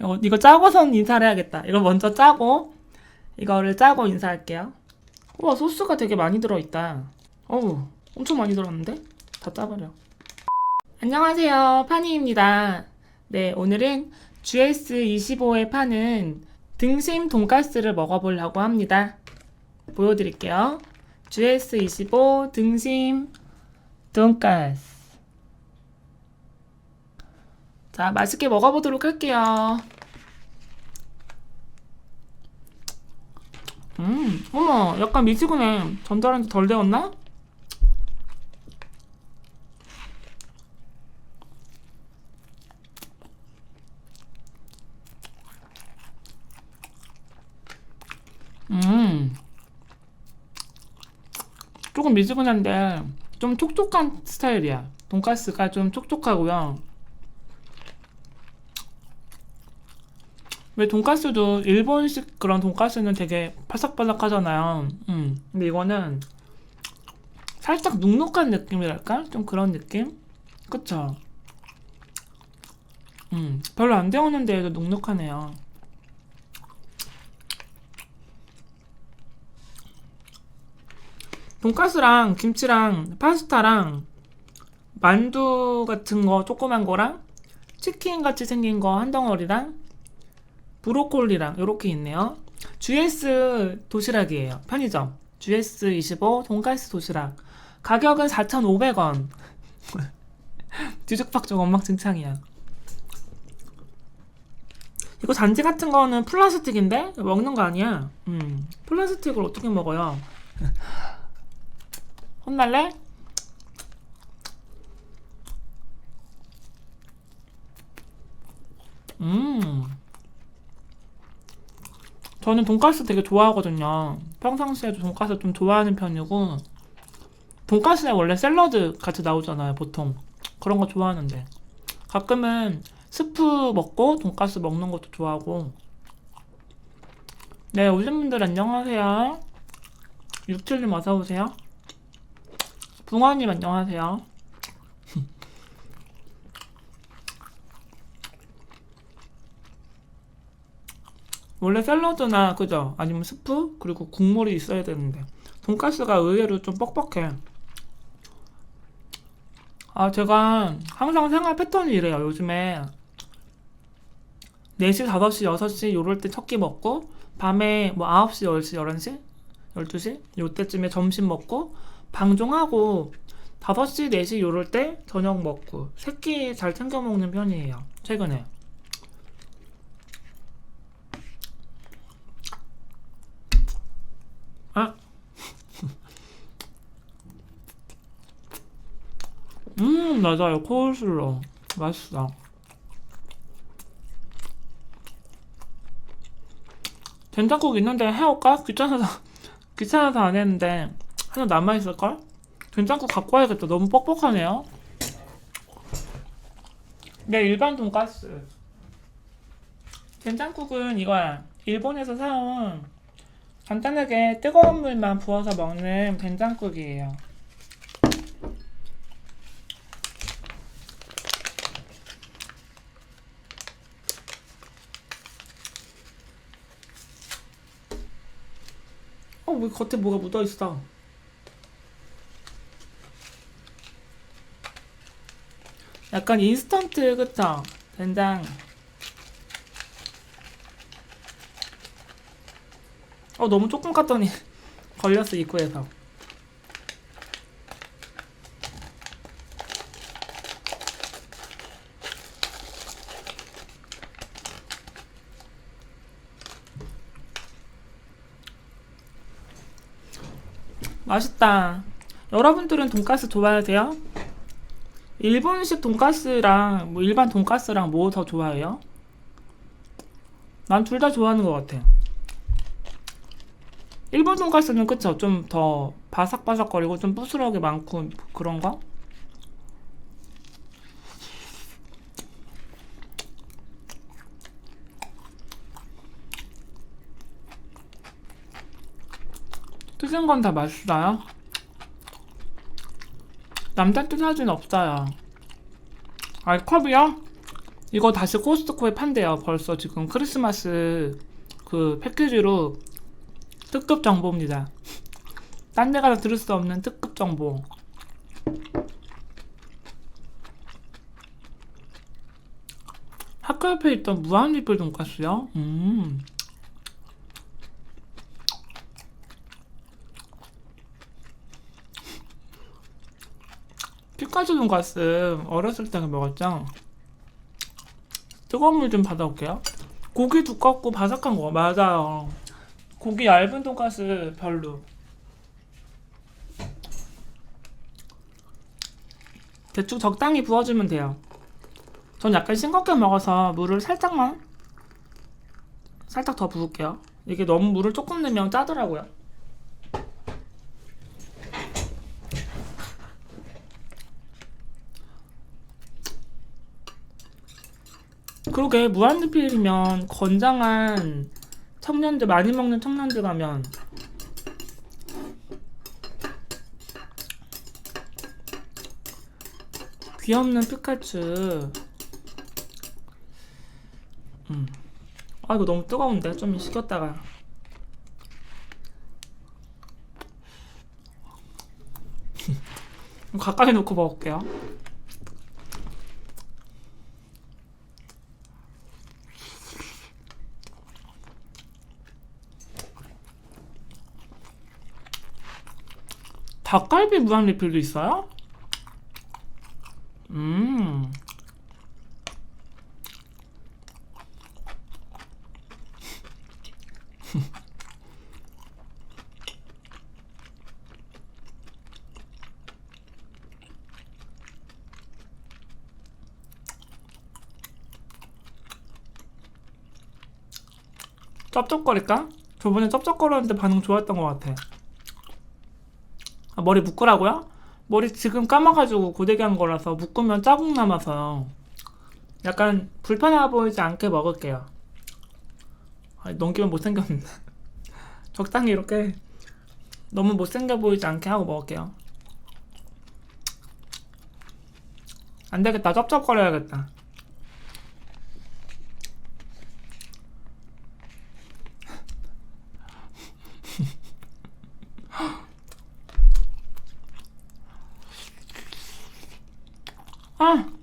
이거, 이거 짜고선 인사를 해야겠다. 이거 먼저 짜고, 이거를 짜고 인사할게요. 우와, 소스가 되게 많이 들어있다. 어우, 엄청 많이 들었는데? 다 짜버려. 안녕하세요. 파니입니다. 네, 오늘은 GS25에 파는 등심 돈가스를 먹어보려고 합니다. 보여드릴게요. GS25 등심 돈가스. 자, 맛있게 먹어보도록 할게요. 음, 어머, 약간 미지근해. 전자레인지 덜 데웠나? 음, 조금 미지근한데 좀 촉촉한 스타일이야. 돈가스가 좀 촉촉하고요. 왜 돈가스도 일본식 그런 돈가스는 되게 바삭바삭하잖아요. 음. 근데 이거는 살짝 눅눅한 느낌이랄까? 좀 그런 느낌? 그쵸? 음. 별로 안 데웠는데도 눅눅하네요. 돈가스랑 김치랑 파스타랑 만두 같은 거 조그만 거랑 치킨 같이 생긴 거 한 덩어리랑 브로콜리랑 이렇게 있네요. GS 도시락이에요. 편의점. GS25 돈가스 도시락. 가격은 4,500원. 뒤죽박죽 엉망진창이야. 이거 잔지 같은 거는 플라스틱인데? 먹는 거 아니야? 음, 플라스틱을 어떻게 먹어요? 혼날래? 음. 저는 돈가스 되게 좋아하거든요. 평상시에도 돈가스 좀 좋아하는 편이고, 돈가스에 원래 샐러드 같이 나오잖아요, 보통. 그런 거 좋아하는데. 가끔은 스프 먹고 돈가스 먹는 것도 좋아하고. 네, 오신 분들 안녕하세요. 육칠님 어서오세요. 붕어님 안녕하세요. 원래 샐러드나 그죠? 아니면 스프 그리고 국물이 있어야 되는데 돈가스가 의외로 좀 뻑뻑해. 아 제가 항상 생활 패턴이 이래요. 요즘에 4시, 5시, 6시 요럴 때 첫 끼 먹고 밤에 뭐 9시, 10시, 11시, 12시 요때쯤에 점심 먹고 방종하고 5시, 4시 요럴 때 저녁 먹고 세끼 잘 챙겨 먹는 편이에요. 최근에. 아. 음, 맞아요. 코울슬러. 맛있어. 된장국 있는데 해올까? 귀찮아서, 귀찮아서 안 했는데, 하나 남아있을걸? 된장국 갖고 와야겠다. 너무 뻑뻑하네요. 네, 일반 돈가스. 된장국은 이거야. 일본에서 사온 간단하게 뜨거운 물만 부어서 먹는 된장국이에요. 어, 왜 겉에 뭐가 묻어 있어? 약간 인스턴트 그쵸? 된장. 어 너무 조금 갔더니 걸렸어 입구에서. 맛있다. 여러분들은 돈가스 좋아하세요? 일본식 돈가스랑 뭐 일반 돈가스랑 뭐 더 좋아해요? 난 둘 다 좋아하는 것 같아. 일본 돈가스는 그쵸? 좀 더 바삭바삭거리고 좀 부스러기 많고 그런 거? 뜯은 건다 맛있어요? 남자 뜻 사진 없어요. 아, 컵이요? 이거 다시 코스트코에 판대요. 벌써 지금 크리스마스 그 패키지로 특급 정보입니다. 딴 데 가서 들을 수 없는 특급 정보. 학교 옆에 있던 무한리필 돈가스요? 음. 피카츄 돈가스 어렸을 때 먹었죠? 뜨거운 물 좀 받아올게요. 고기 두껍고 바삭한 거 맞아요. 고기 얇은 돈가스 별로. 대충 적당히 부어주면 돼요. 전 약간 싱겁게 먹어서 물을 살짝만 살짝 더 부을게요. 이게 너무 물을 조금 넣으면 짜더라고요. 그러게 무한리필이면 건장한 청년들 많이 먹는 청년들 가면. 귀엽는 피카츄. 음. 아 이거 너무 뜨거운데? 좀 식혔다가. 가까이 놓고 먹을게요 닭갈비 무한 리필도 있어요? 음. 쩝쩝거릴까? 저번에 쩝쩝거렸는데 반응 좋았던 것 같아. 아, 머리 묶으라고요? 머리 지금 감아가지고 고데기 한 거라서 묶으면 자국 남아서 약간 불편해 보이지 않게 먹을게요. 아, 넘기면 못생겼는데. 적당히 이렇게 너무 못생겨 보이지 않게 하고 먹을게요. 안 되겠다. 쩝쩝거려야겠다. 아!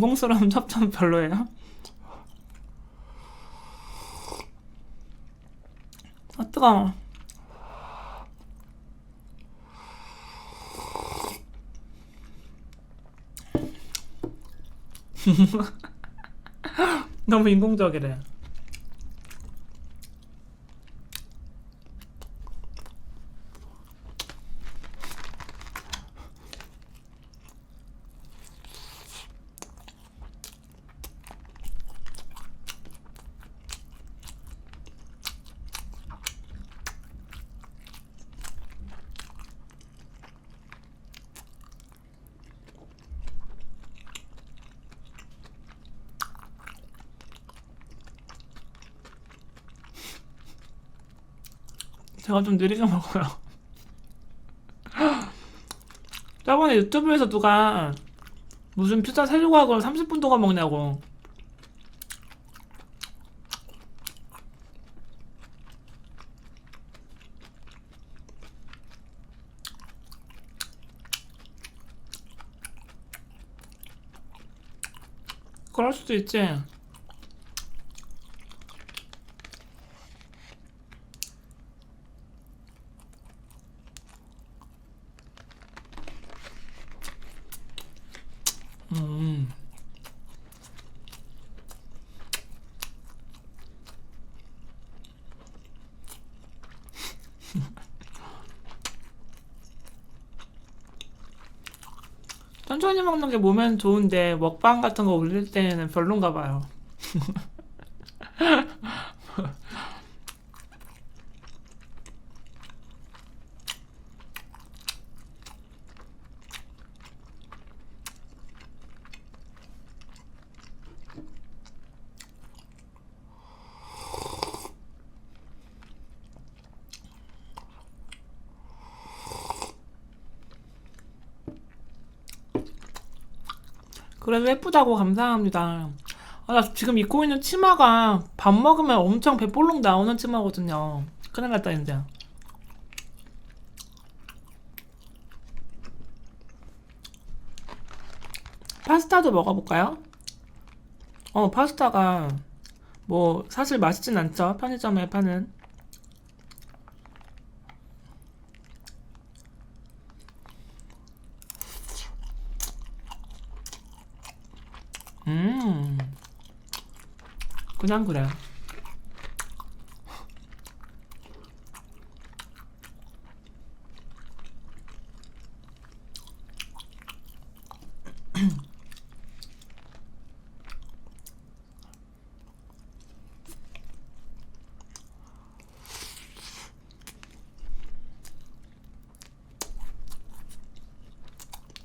인공스러운 첩첩 별로예요? 아 뜨거워 너무 인공적이래. 제가 좀 느리게 먹어요. 저번에 유튜브에서 누가 무슨 피자 세 조각을 30분 동안 먹냐고. 그럴 수도 있지. 음. 천천히 먹는 게 몸엔 좋은데 먹방 같은 거 올릴 때는 별론가 봐요. 그래도 예쁘다고 감사합니다. 아, 나 지금 입고 있는 치마가 밥 먹으면 엄청 배 볼록 나오는 치마거든요. 큰일 났다, 이제. 파스타도 먹어볼까요? 어, 파스타가 뭐 사실 맛있진 않죠. 편의점에 파는. 음. 그냥 그래.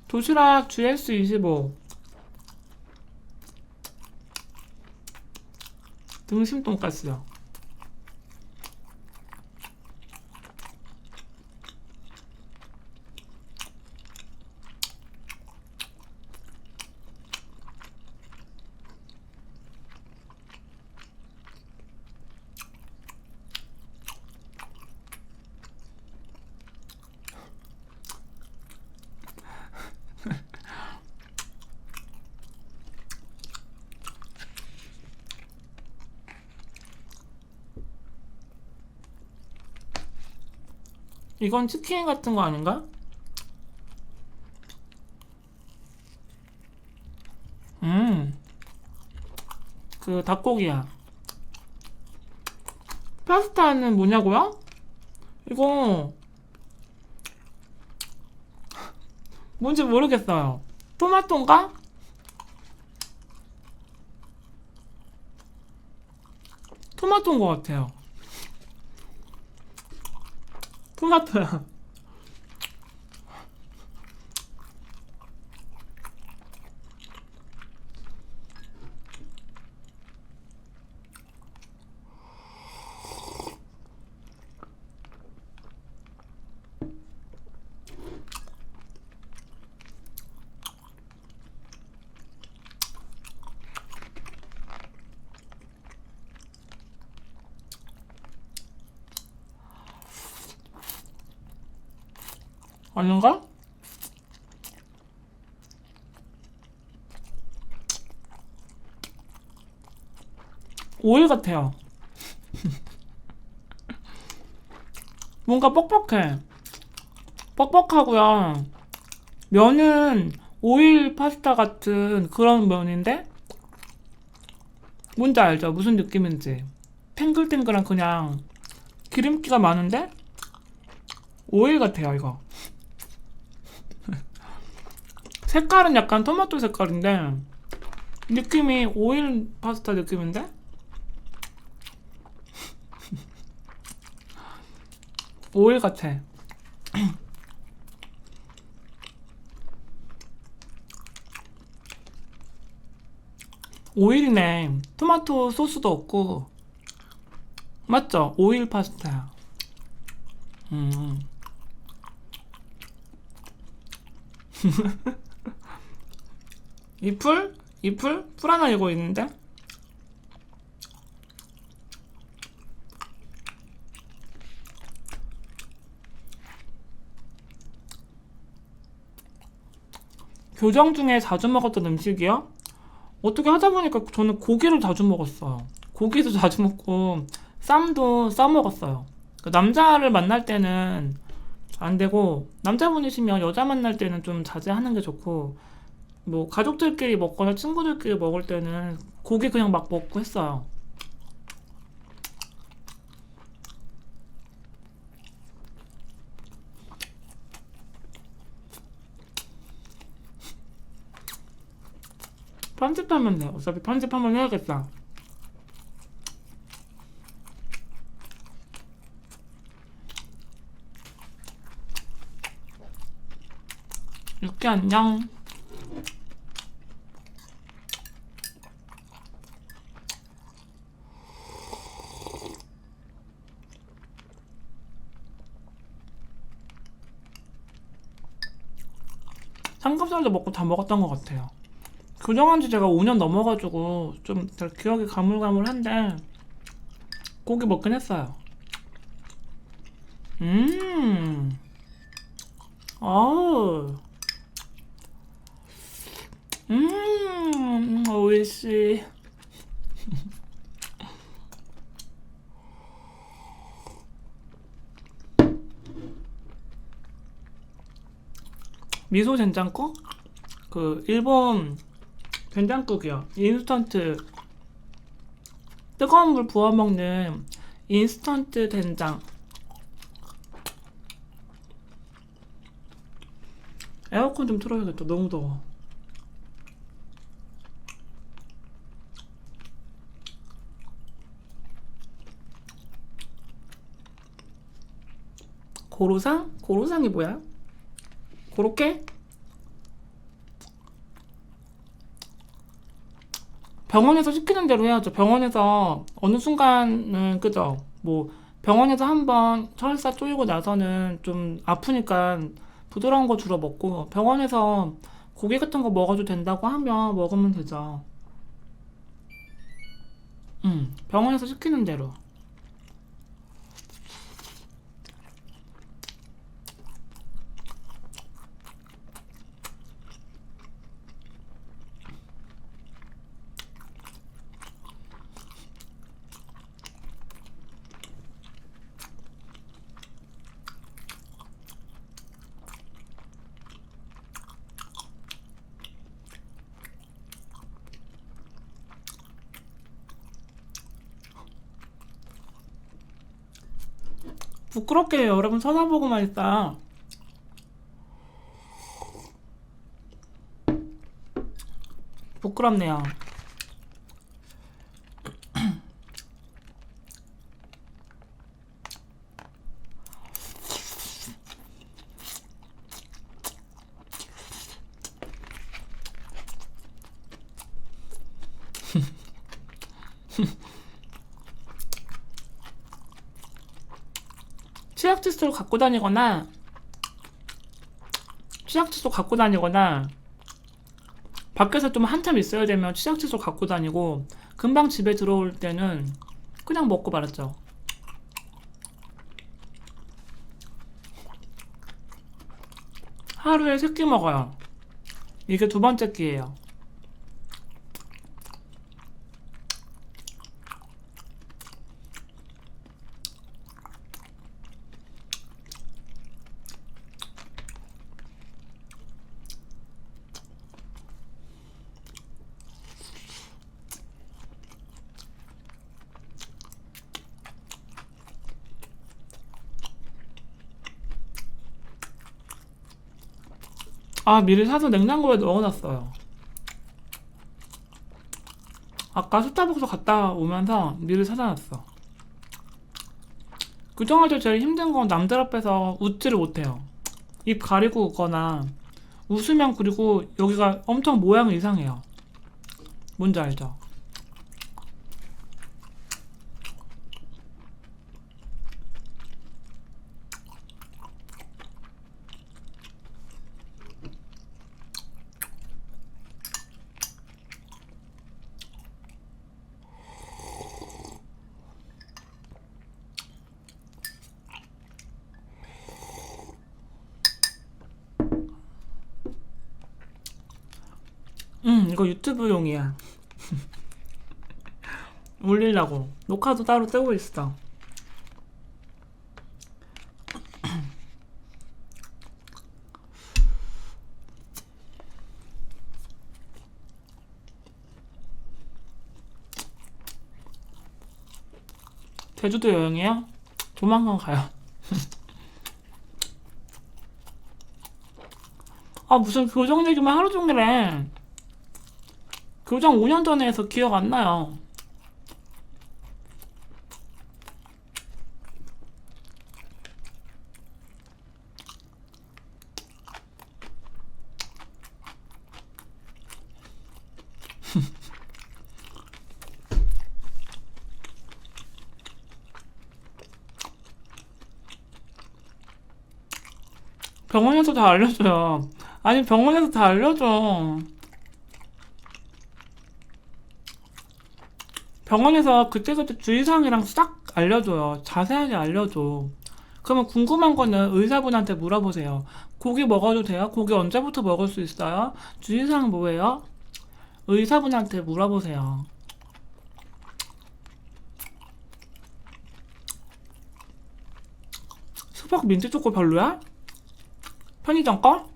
도시락 GS25 등심 돈가스요. 이건 치킨 같은 거 아닌가? 음. 그 닭고기야. 파스타는 뭐냐고요? 이거 뭔지 모르겠어요. 토마토인가? 토마토인 것 같아요. 토마토야. 아닌가? 오일 같아요. 뭔가 뻑뻑해. 뻑뻑하고요. 면은 오일 파스타 같은 그런 면인데 뭔지 알죠? 무슨 느낌인지. 탱글탱글한 그냥 기름기가 많은데 오일 같아요, 이거. 색깔은 약간 토마토 색깔인데 느낌이 오일 파스타 느낌인데? 오일 같아. 오일이네. 토마토 소스도 없고. 맞죠? 오일 파스타야. 음. 이 풀? 이 풀? 풀 하나 이고 있는데? 교정 중에 자주 먹었던 음식이요? 어떻게 하다 보니까 저는 고기를 자주 먹었어요. 고기도 자주 먹고 쌈도 싸 먹었어요. 그 남자를 만날 때는 안 되고 남자분이시면 여자 만날 때는 좀 자제하는 게 좋고 뭐 가족들끼리 먹거나 친구들끼리 먹을 때는 고기 그냥 막 먹고 했어요. 편집하면 돼. 어차피 편집 한번 해야겠다. 육개 안녕. 삼겹살도 먹었던 것 같아요. 교정한 지 제가 5년 넘어가지고 좀 기억이 가물가물한데 고기 먹긴 했어요. 음, 아우, 음, 오이시. 미소 된장국? 그 일본 된장국이요. 인스턴트 뜨거운 물 부어 먹는 인스턴트 된장. 에어컨 좀 틀어야겠다. 너무 더워. 고로상? 고로상이 뭐야? 고로케? 병원에서 시키는 대로 해야죠. 병원에서 어느 순간은 그죠. 뭐 병원에서 한번 설사 쪼이고 나서는 좀 아프니까 부드러운 거 주로 먹고 병원에서 고기 같은 거 먹어도 된다고 하면 먹으면 되죠. 음, 병원에서 시키는 대로. 부끄럽게 여러분 쳐다보고만 있다. 부끄럽네요. 치약 칫솔 갖고 다니거나 치약 칫솔 갖고 다니거나 밖에서 좀 한참 있어야 되면 치약 칫솔 갖고 다니고 금방 집에 들어올 때는 그냥 먹고 말았죠. 하루에 세 끼 먹어요. 이게 두 번째 끼예요. 아, 미리 사서 냉장고에 넣어놨어요. 아까 스타벅스 갔다 오면서 미리 사다 놨어. 교정할 때 제일 힘든 건 남들 앞에서 웃지를 못해요. 입 가리고 오거나 웃으면 그리고 여기가 엄청 모양이 이상해요. 뭔지 알죠? 응, 이거 유튜브용이야. 올리려고. 녹화도 따로 뜨고 있어. 제주도 여행이요? 조만간 가요. 아, 무슨 교정 얘기만 하루 종일 해. 교정 5년 전에 해서 기억 안 나요. 병원에서 다 알려줘요. 아니, 병원에서 다 알려줘. 병원에서 그때그때 주의사항이랑 싹 알려줘요. 자세하게 알려줘. 그러면 궁금한 거는 의사분한테 물어보세요. 고기 먹어도 돼요? 고기 언제부터 먹을 수 있어요? 주의사항 뭐예요? 의사분한테 물어보세요. 수박 민트 초코 별로야? 편의점 거?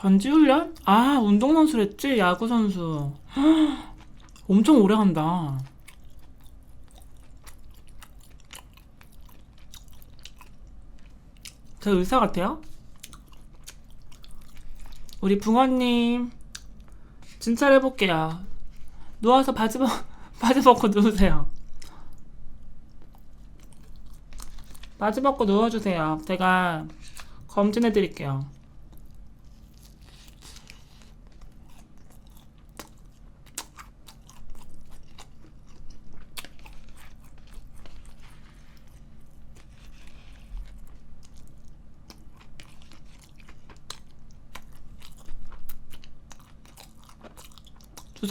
전지훈련? 아, 운동선수랬지? 야구선수. 엄청 오래 간다. 저 의사 같아요? 우리 붕어님, 진찰해볼게요. 누워서 바지, 벗, 바지 벗고 누우세요. 바지 벗고 누워주세요. 제가 검진해드릴게요.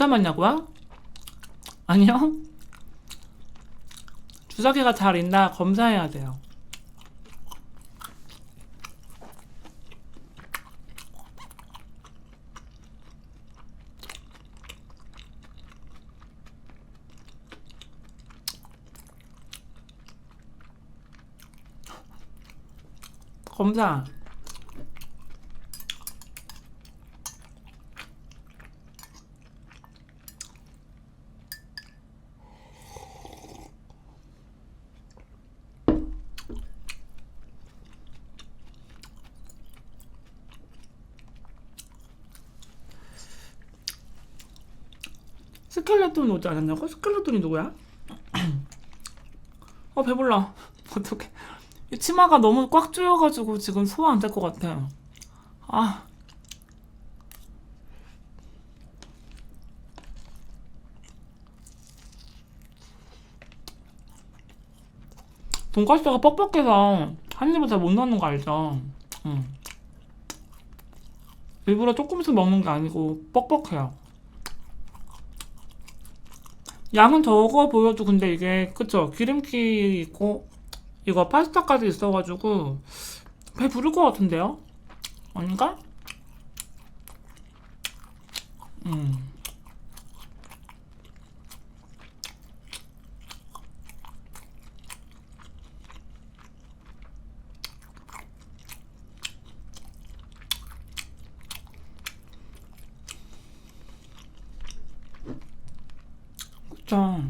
주사 맞냐고요? 아니요. 주사기가 잘 있나 검사해야 돼요. 검사. 스켈레톤 오지 않았냐고? 스켈레톤이 누구야? 어 배불러 어떡해 이 치마가 너무 꽉 조여가지고 지금 소화 안 될 것 같아 아 돈가스가 뻑뻑해서 한 입에 잘못 넣는 거 알죠? 응. 일부러 조금씩 먹는 게 아니고 뻑뻑해요 양은 적어 보여도 근데 이게 그쵸 기름기 있고 이거 파스타까지 있어가지고 배 부를 것 같은데요? 아닌가? 음. 그쵸.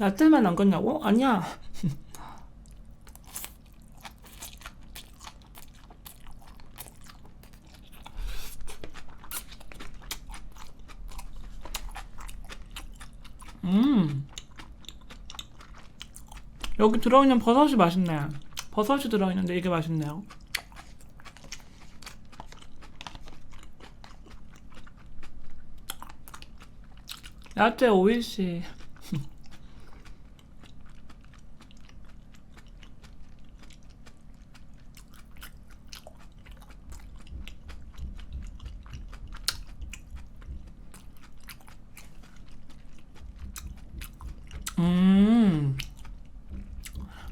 야채만 안 껐냐고? 아니야. 음. 여기 들어있는 버섯이 맛있네. 버섯이 들어있는데 이게 맛있네요. 야채 오일씨. 음.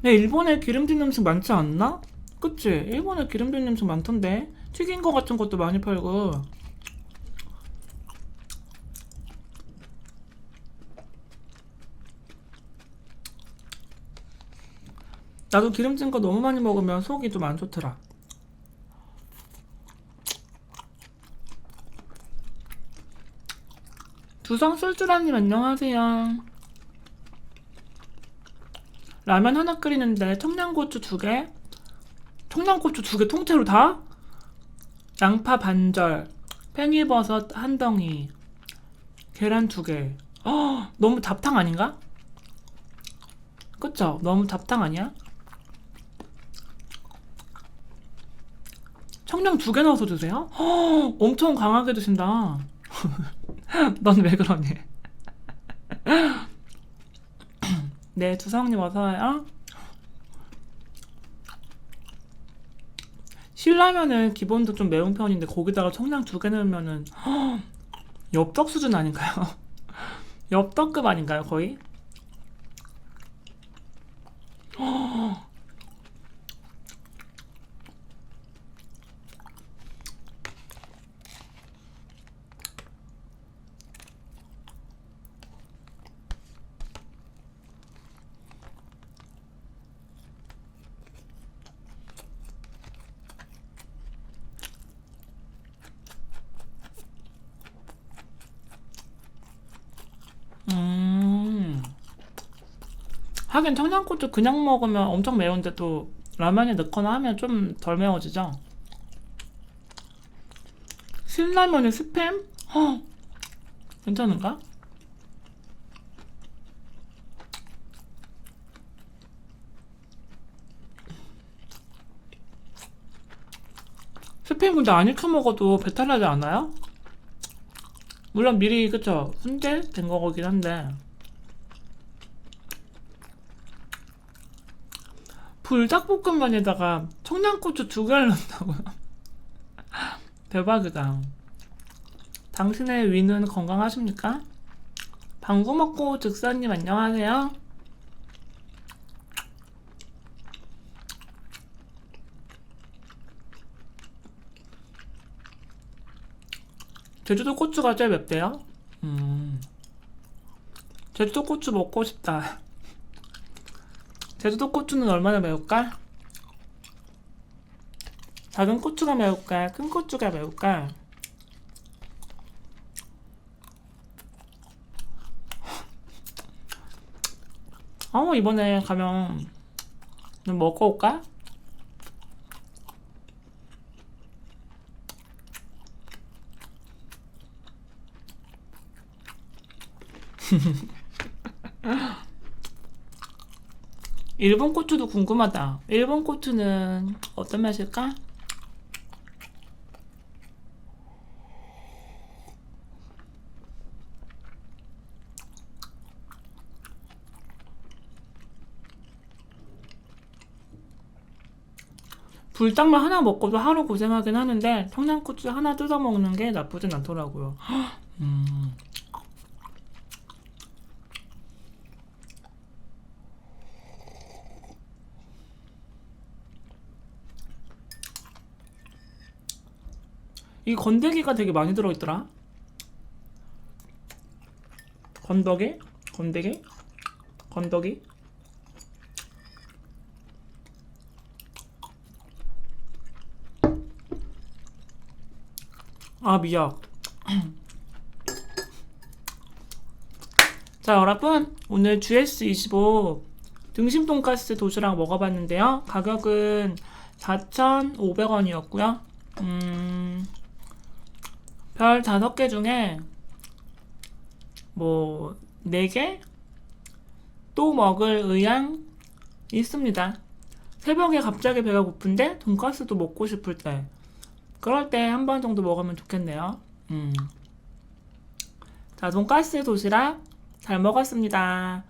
네, 일본에 기름진 음식 많지 않나? 그치? 일본에 기름진 음식 많던데? 튀긴 거 같은 것도 많이 팔고. 나도 기름진 거 너무 많이 먹으면 속이 좀 안 좋더라. 두성 술주라님 안녕하세요. 라면 하나 끓이는데 청양고추 두 개, 청양고추 두 개 통째로 다? 양파 반절, 팽이버섯 한 덩이, 계란 두 개. 어, 너무 잡탕 아닌가? 그쵸? 너무 잡탕 아니야? 청량 두 개 넣어서 드세요? 어, 엄청 강하게 드신다. 넌 왜 그러니? 네, 두성님 어서와요. 신라면은 기본도 좀 매운 편인데 거기다가 청량 두 개 넣으면은 엽떡 수준 아닌가요? 엽떡급 아닌가요, 거의? 음. 하긴 청양고추 그냥 먹으면 엄청 매운데 또 라면에 넣거나 하면 좀 덜 매워지죠? 신라면에 스팸? 헉, 괜찮은가? 스팸 근데 안 익혀 먹어도 배탈 나지 않아요? 물론 미리 그쵸 훈제 된 거긴 한데 불닭볶음면에다가 청양고추 두 개를 넣는다고요? 대박이다. 당신의 위는 건강하십니까? 방구 먹고 즉사님 안녕하세요. 제주도 고추가 제일 맵대요? 음. 제주도 고추 먹고 싶다. 제주도 고추는 얼마나 매울까? 작은 고추가 매울까? 큰 고추가 매울까? 어, 이번에 가면 좀 먹고 올까? 일본 고추도 궁금하다. 일본 고추는 어떤 맛일까? 불닭만 하나 먹고도 하루 고생하긴 하는데 청양고추 하나 뜯어 먹는 게 나쁘진 않더라고요. 음. 이 건더기가 되게 많이 들어있더라. 건더기? 건더기? 건더기? 아 미역. 자 여러분 오늘 GS25 등심 돈가스 도시락 먹어봤는데요. 가격은 4,500원이었고요. 음, 별 5개 중에 뭐 4개? 또 먹을 의향 있습니다. 새벽에 갑자기 배가 고픈데 돈가스도 먹고 싶을 때 그럴 때 한 번 정도 먹으면 좋겠네요. 음. 자, 돈가스 도시락 잘 먹었습니다.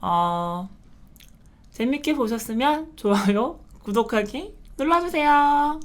어, 재밌게 보셨으면 좋아요, 구독하기 눌러주세요.